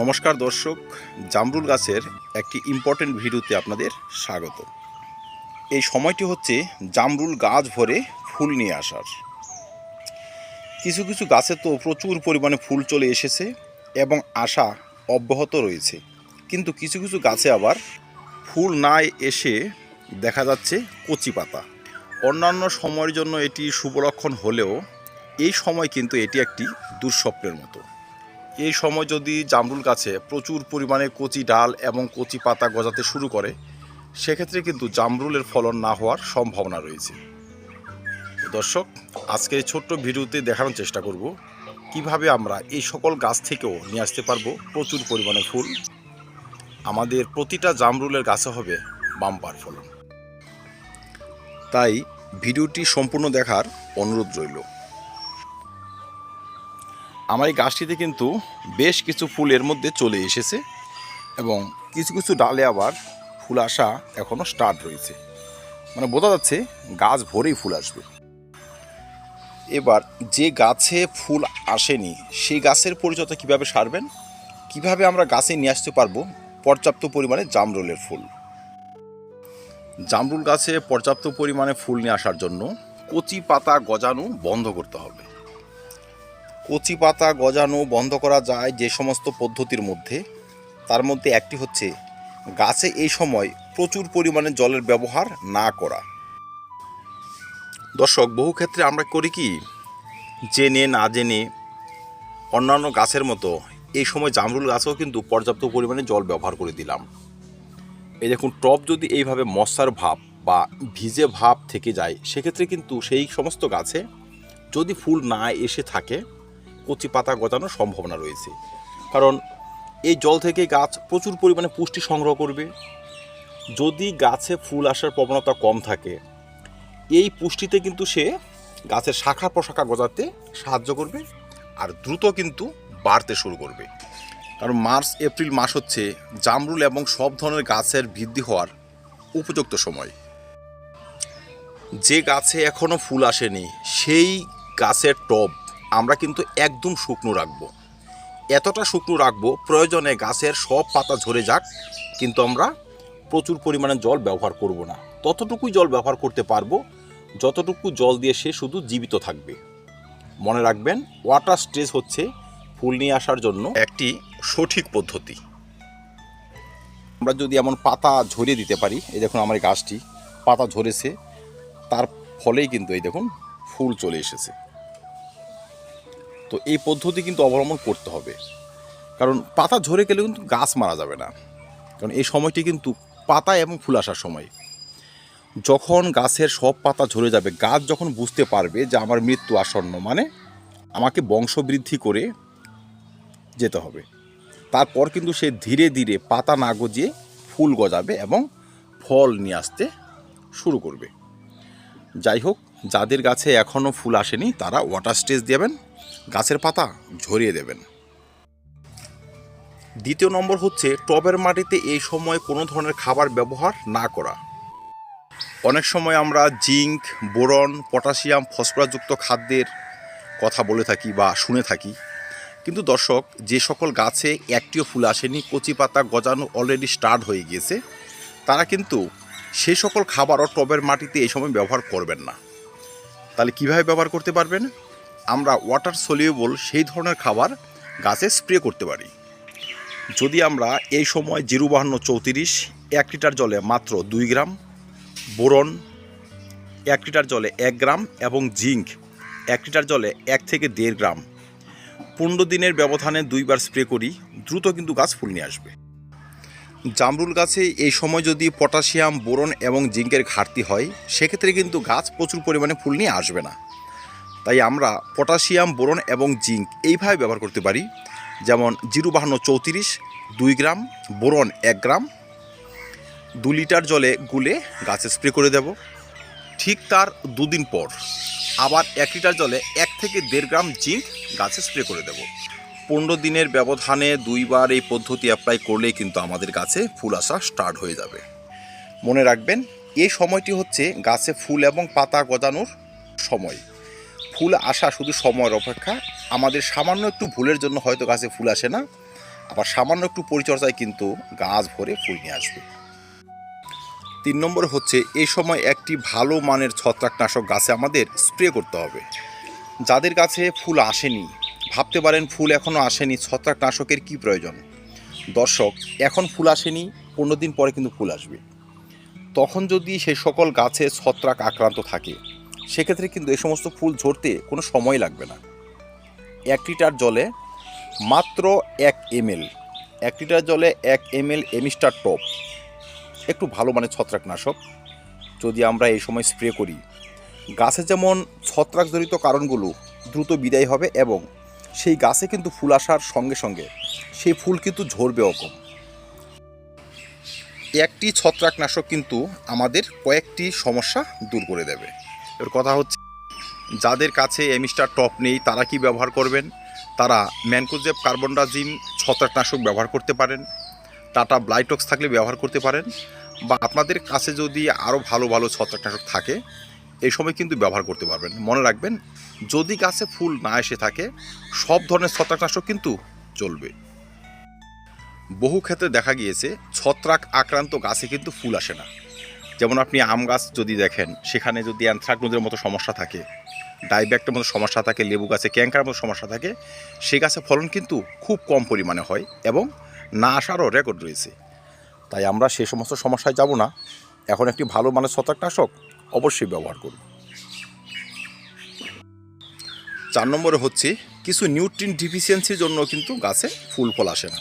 নমস্কার দর্শক, জামরুল গাছের একটি ইম্পর্টেন্ট ভিডিওতে আপনাদের স্বাগত। এই সময়টি হচ্ছে জামরুল গাছ ভরে ফুল নিয়ে আসার। কিছু কিছু গাছে তো প্রচুর পরিমাণে ফুল চলে এসেছে এবং আশা অব্যাহত রয়েছে। কিন্তু কিছু কিছু গাছে আবার ফুল না এসে দেখা যাচ্ছে কচি পাতা। অন্যান্য সময়ের জন্য এটি শুভলক্ষণ হলেও এই সময় কিন্তু এটি একটি দুঃস্বপ্নের মতো। এই সময় যদি জামরুল গাছে প্রচুর পরিমাণে কচি ডাল এবং কচি পাতা গজাতে শুরু করে, সেক্ষেত্রে কিন্তু জামরুলের ফলন না হওয়ার সম্ভাবনা রয়েছে। দর্শক, আজকের এই ছোট্ট ভিডিওতে দেখানোর চেষ্টা করব, কীভাবে আমরা এই সকল গাছ থেকেও নিয়ে আসতে পারব প্রচুর পরিমাণে ফুল। আমাদের প্রতিটা জামরুলের গাছে হবে বাম্পার ফলন। তাই ভিডিওটি সম্পূর্ণ দেখার অনুরোধ রইল। আমার এই গাছটিতে কিন্তু বেশ কিছু ফুল এর মধ্যে চলে এসেছে এবং কিছু কিছু ডালে আবার ফুল আসা এখনও স্টার্ট রয়েছে। মানে বোঝা যাচ্ছে গাছ ভরেই ফুল আসবে। এবার যে গাছে ফুল আসেনি, সেই গাছের পরিচর্যা কীভাবে সারবেন? কীভাবে আমরা গাছে নিয়ে আসতে পারব পর্যাপ্ত পরিমাণে জামরুলের ফুল? জামরুল গাছে পর্যাপ্ত পরিমাণে ফুল নিয়ে আসার জন্য কচি পাতা গজানো বন্ধ করতে হবে। কচি পাতা গজানো বন্ধ করা যায় যে সমস্ত পদ্ধতির মধ্যে। তার মধ্যে একটি হচ্ছে, গাছে এই সময় প্রচুর পরিমাণে জলের ব্যবহার না করা। দর্শক, বহু ক্ষেত্রে আমরা করি কি, জেনে না জেনে অন্যান্য গাছের মতো এই সময় জামরুল গাছেও কিন্তু পর্যাপ্ত পরিমাণে জল ব্যবহার করে দিলাম। এই দেখুন, টপ যদি এইভাবে মশার ভাব বা ভিজে ভাব থেকে যায়, সেক্ষেত্রে কিন্তু সেই সমস্ত গাছে যদি ফুল না এসে থাকে কচি পাতা গজানোর সম্ভাবনা রয়েছে। কারণ এই জল থেকে গাছ প্রচুর পরিমাণে পুষ্টি সংগ্রহ করবে। যদি গাছে ফুল আসার প্রবণতা কম থাকে, এই পুষ্টিতে কিন্তু সে গাছের শাখা প্রশাখা গজাতে সাহায্য করবে আর দ্রুত কিন্তু বাড়তে শুরু করবে। কারণ মার্চ, এপ্রিল মাস হচ্ছে জামরুল এবং সব ধরনের গাছের বৃদ্ধি হওয়ার উপযুক্ত সময়। যে গাছে এখনও ফুল আসেনি, সেই গাছের টব আমরা কিন্তু একদম শুকনো রাখব। এতটা শুকনো রাখব, প্রয়োজনে গাছের সব পাতা ঝরে যাক, কিন্তু আমরা প্রচুর পরিমাণে জল ব্যবহার করব না। ততটুকুই জল ব্যবহার করতে পারব, যতটুকু জল দিয়ে সে শুধু জীবিত থাকবে। মনে রাখবেন, ওয়াটার স্টেজ হচ্ছে ফুল নিয়ে আসার জন্য একটি সঠিক পদ্ধতি। আমরা যদি এমন পাতা ঝরিয়ে দিতে পারি, এই দেখুন আমার গাছটি, পাতা ঝরেছে, তার ফলেই কিন্তু এই দেখুন ফুল চলে এসেছে। তো এই পদ্ধতি কিন্তু অবলম্বন করতে হবে। কারণ পাতা ঝরে গেলে কিন্তু গাছ মারা যাবে না। কারণ এই সময়টি কিন্তু পাতা এবং ফুল আসার সময়। যখন গাছের সব পাতা ঝরে যাবে, গাছ যখন বুঝতে পারবে যে আমার মৃত্যু আসন্ন মানে আমাকে বংশবৃদ্ধি করে যেতে হবে। তারপর কিন্তু সে ধীরে ধীরে পাতা না গজিয়ে ফুল গজাবে এবং ফল নিয়ে আসতে শুরু করবে। যাই হোক, যাদের গাছে এখনও ফুল আসেনি, তারা ওয়াটার স্টেজ দেবেন। গাছের পাতা ঝরিয়ে দেবেন। দ্বিতীয় নম্বর হচ্ছে, টবের মাটিতে এই সময় কোনো ধরনের খাবার ব্যবহার না করা। অনেক সময় আমরা জিঙ্ক, বোরন, পটাশিয়াম, ফসফরাসযুক্ত খাদ্যের কথা বলে থাকি বা শুনে থাকি। কিন্তু দর্শক, যে সকল গাছে একটিও ফুল আসেনি, কচি পাতা গজানো অলরেডি স্টার্ট হয়ে গিয়েছে, তারা কিন্তু সেই সকল খাবারও টবের মাটিতে এই সময় ব্যবহার করবেন না। তাহলে কীভাবে ব্যবহার করতে পারবেন? আমরা ওয়াটার সলিউবল সেই ধরনের খাবার গাছে স্প্রে করতে পারি। যদি আমরা এই সময় জিরো বাহান্ন চৌত্রিশ, এক লিটার জলে মাত্র দুই গ্রাম বোরন, এক লিটার জলে এক গ্রাম এবং জিঙ্ক, এক লিটার জলে এক থেকে দেড় গ্রাম পনেরো দিনের ব্যবধানে দুইবার স্প্রে করি, দ্রুত কিন্তু গাছ ফুল নিয়ে আসবে। জামরুল গাছে এই সময় যদি পটাশিয়াম, বোরন এবং জিঙ্কের ঘাটতি হয়, সেক্ষেত্রে কিন্তু গাছ প্রচুর পরিমাণে ফুল নিয়ে আসবে না। তাই আমরা পটাশিয়াম, বোরন এবং জিঙ্ক এইভাবে ব্যবহার করতে পারি। যেমন জিরো বাহান্ন চৌত্রিশ, দুই গ্রাম, বোরন এক গ্রাম, দু লিটার জলে গুলে গাছে স্প্রে করে দেব। ঠিক তার দুদিন পর আবার এক লিটার জলে এক থেকে দেড় গ্রাম জিঙ্ক গাছে স্প্রে করে দেব। পনেরো দিনের ব্যবধানে দুইবার এই পদ্ধতি অ্যাপ্লাই করলেই কিন্তু আমাদের গাছে ফুল আসা স্টার্ট হয়ে যাবে। মনে রাখবেন এই সময়টি হচ্ছে গাছে ফুল এবং পাতা গজানোর সময়। ফুল আসা শুধু সময়ের অপেক্ষা। আমাদের সামান্য একটু ভুলের জন্য হয়তো গাছে ফুল আসে না। আবার সামান্য একটু পরিচর্যায় কিন্তু গাছ ভরে ফুল নিয়ে আসবে। তিন নম্বর হচ্ছে এই সময় একটি ভালো মানের ছত্রাকনাশক গাছে আমাদের স্প্রে করতে হবে। যাদের গাছে ফুল আসেনি, ভাবতে পারেন ফুল এখনও আসেনি, ছত্রাকনাশকের কি প্রয়োজন? দর্শক, এখন ফুল আসেনি, পনেরো দিন পরে কিন্তু ফুল আসবে। তখন যদি সেই সকল গাছে ছত্রাক আক্রান্ত থাকে সেক্ষেত্রে কিন্তু এই সমস্ত ফুল ঝরতে কোনো সময় লাগবে না। এক লিটার জলে মাত্র এক এমএল, এক লিটার জলে এক এমএল এমিস্টার টপ, একটু ভালো মানে ছত্রাকনাশক। যদি আমরা এই সময় স্প্রে করি, গাছে যেমন ছত্রাকজনিত কারণগুলো দ্রুত বিদায় হবে এবং সেই গাছে কিন্তু ফুল আসার সঙ্গে সঙ্গে সেই ফুল কিন্তু ঝরবে কম একটি ছত্রাকনাশক কিন্তু আমাদের কয়েকটি সমস্যা দূর করে দেবে। এর কথা হচ্ছে, যাদের কাছে এমিস্টার টপ নেই, তারা কি ব্যবহার করবেন? তারা ম্যানকোজেব কার্বনডাজিম ছত্রাকনাশক ব্যবহার করতে পারেন, টাটা ব্লাইটক্স থাকলে ব্যবহার করতে পারেন, বা আপনাদের কাছে যদি আরও ভালো ভালো ছত্রাকনাশক থাকে, এই সময় কিন্তু ব্যবহার করতে পারবেন। মনে রাখবেন, যদি গাছে ফুল না এসে থাকে, সব ধরনের ছত্রাকনাশক কিন্তু চলবে। বহু ক্ষেত্রে দেখা গিয়েছে, ছত্রাক আক্রান্ত গাছে কিন্তু ফুল আসে না। যেমন আপনি আম গাছ যদি দেখেন, সেখানে যদি অ্যানথ্রাকনোজের মতো সমস্যা থাকে, ডাইব্যাক্টের মতো সমস্যা থাকে, লেবু গাছে ক্যাঙ্কার মতো সমস্যা থাকে, সে গাছে ফলন কিন্তু খুব কম পরিমাণে হয় এবং না আসারও রেকর্ড রয়েছে। তাই আমরা সে সমস্ত সমস্যায় যাব না। এখন একটি ভালো মানের ছত্রাকনাশক অবশ্যই ব্যবহার করব। চার নম্বরে হচ্ছে, কিছু নিউট্রিন ডিফিসিয়েন্সির জন্য কিন্তু গাছে ফুল ফল আসে না।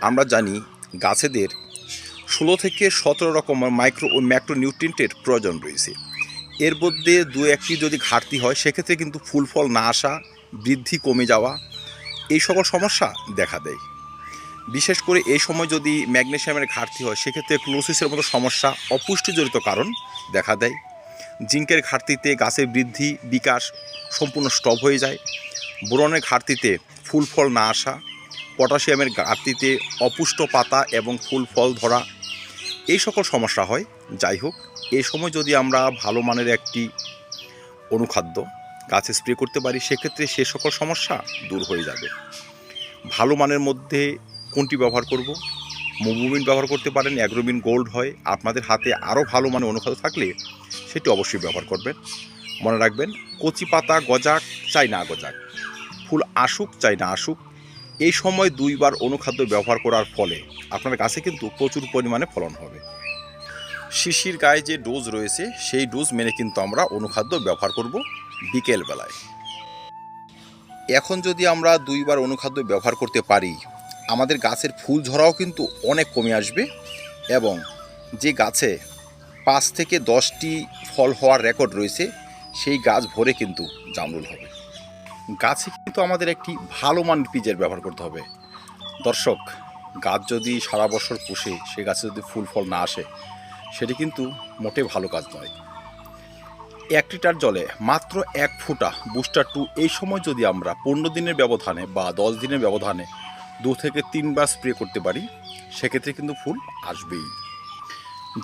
আমরা জানি গাছেদের ষোলো থেকে সতেরো রকমের মাইক্রো ও ম্যাক্রো নিউট্রিয়েন্টের প্রয়োজন রয়েছে। এর মধ্যে দু একটি যদি ঘাটতি হয়, সেক্ষেত্রে কিন্তু ফুল ফল না আসা, বৃদ্ধি কমে যাওয়া, এই সকল সমস্যা দেখা দেয়। বিশেষ করে এই সময় যদি ম্যাগনেশিয়ামের ঘাটতি হয়, সেক্ষেত্রে ক্লোসিসের মতো সমস্যা, অপুষ্টিজনিত কারণ দেখা দেয়। জিঙ্কের ঘাটতিতে গাছের বৃদ্ধি, বিকাশ সম্পূর্ণ স্টপ হয়ে যায়। বোরনের ঘাটতিতে ফুল ফল না আসা, পটাশিয়ামের ঘাটতিতে অপুষ্ট পাতা এবং ফুল ফল ধরা এই সকল সমস্যা হয়। যাই হোক, এই সময় যদি আমরা ভালো মানের একটি অনুখাদ্য গাছে স্প্রে করতে পারি, সেক্ষেত্রে সে সকল সমস্যা দূর হয়ে যাবে। ভালো মানের মধ্যে কোনটি ব্যবহার করব? মোবুমিন ব্যবহার করতে পারেন, অ্যাগ্রোমিন গোল্ড হয়। আপনাদের হাতে আরও ভালো মানের অনুখাদ্য থাকলে সেটি অবশ্যই ব্যবহার করবেন। মনে রাখবেন, কচি পাতা গজাক, চাই না গজাক। ফুল আসুক, চাই না আসুক এই সময় দুইবার অনুখাদ্য ব্যবহার করার ফলে আপনার গাছে কিন্তু প্রচুর পরিমাণে ফলন হবে। শিশির গায়ে যে ডোজ রয়েছে, সেই ডোজ মেনে কিন্তু আমরা অনুখাদ্য ব্যবহার করব বিকেল বেলায় এখন যদি আমরা দুইবার অনুখাদ্য ব্যবহার করতে পারি, আমাদের গাছের ফুল ঝরাও কিন্তু অনেক কমে আসবে এবং যে গাছে পাঁচ থেকে দশটি ফল হওয়ার রেকর্ড রয়েছে, সেই গাছ ভরে কিন্তু জামরুল হবে। গাছে কিন্তু আমাদের একটি ভালো মানের পিজের ব্যবহার করতে হবে। দর্শক, গাছ যদি সারা বছর পুষে, সে গাছে যদি ফুল ফল না আসে, সেটি কিন্তু মোটে ভালো কাজ নয়। এক লিটার জলে মাত্র এক ফুটা বুস্টার টু এই সময় যদি আমরা পনেরো দিনের ব্যবধানে বা দশ দিনের ব্যবধানে দু থেকে তিনবার স্প্রে করতে পারি, সেক্ষেত্রে কিন্তু ফুল আসবেই।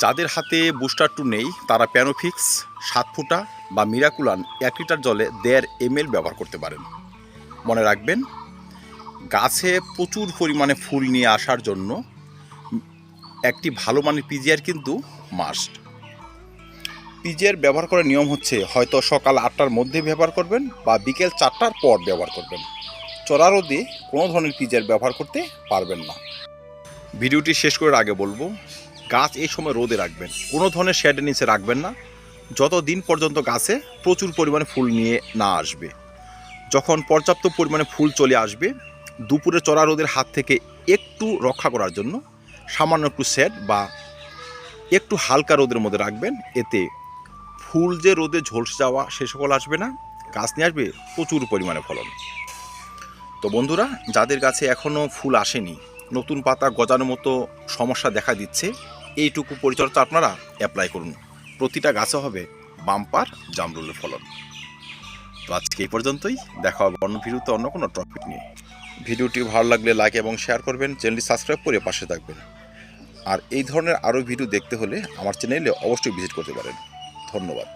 যাদের হাতে বুস্টার টু নেই, তারা প্যানোফিক্স সাত ফুটা বা মিরাকুলান এক লিটার জলে দেড় এমএল ব্যবহার করতে পারেন। মনে রাখবেন, গাছে প্রচুর পরিমাণে ফুল নিয়ে আসার জন্য একটি ভালো মানের পিজিআর কিন্তু মাস্ট পিজিআর ব্যবহার করার নিয়ম হচ্ছে, হয়তো সকাল আটটার মধ্যে ব্যবহার করবেন বা বিকেল চারটার পর ব্যবহার করবেন। চড়া রোদে কোনো ধরনের পিজিআর ব্যবহার করতে পারবেন না। ভিডিওটি শেষ করার আগে বলব গাছ এই সময় রোদে রাখবেন। কোনো ধরনের শেডের নিচে রাখবেন না। যত দিন পর্যন্ত গাছে প্রচুর পরিমাণে ফুল নিয়ে না আসবে। যখন পর্যাপ্ত পরিমাণে ফুল চলে আসবে, দুপুরে চড়া রোদের হাত থেকে একটু রক্ষা করার জন্য সামান্য একটু শেড বা একটু হালকা রোদের মধ্যে রাখবেন। এতে ফুল যে রোদে ঝলসে যাওয়া সে সকল আসবে না। গাছ নিয়ে আসবে প্রচুর পরিমাণে ফলন। তো বন্ধুরা, যাদের গাছে এখনও ফুল আসেনি, নতুন পাতা গজানোর মতো সমস্যা দেখা দিচ্ছে এইটুকু পরিচর্যা আপনারা অ্যাপ্লাই করুন। প্রতিটা গাছে হবে বাম্পার জামরুলের ফলন। তো আজকে এই পর্যন্তই। দেখা হবে অন্য ভিডিওতে অন্য কোনো টপিক নিয়ে। ভিডিওটি ভালো লাগলে লাইক এবং শেয়ার করবেন চ্যানেলটি সাবস্ক্রাইব করে পাশে থাকবেন। আর এই ধরনের আরও ভিডিও দেখতে হলে আমার চ্যানেলে অবশ্যই ভিজিট করতে পারেন। ধন্যবাদ।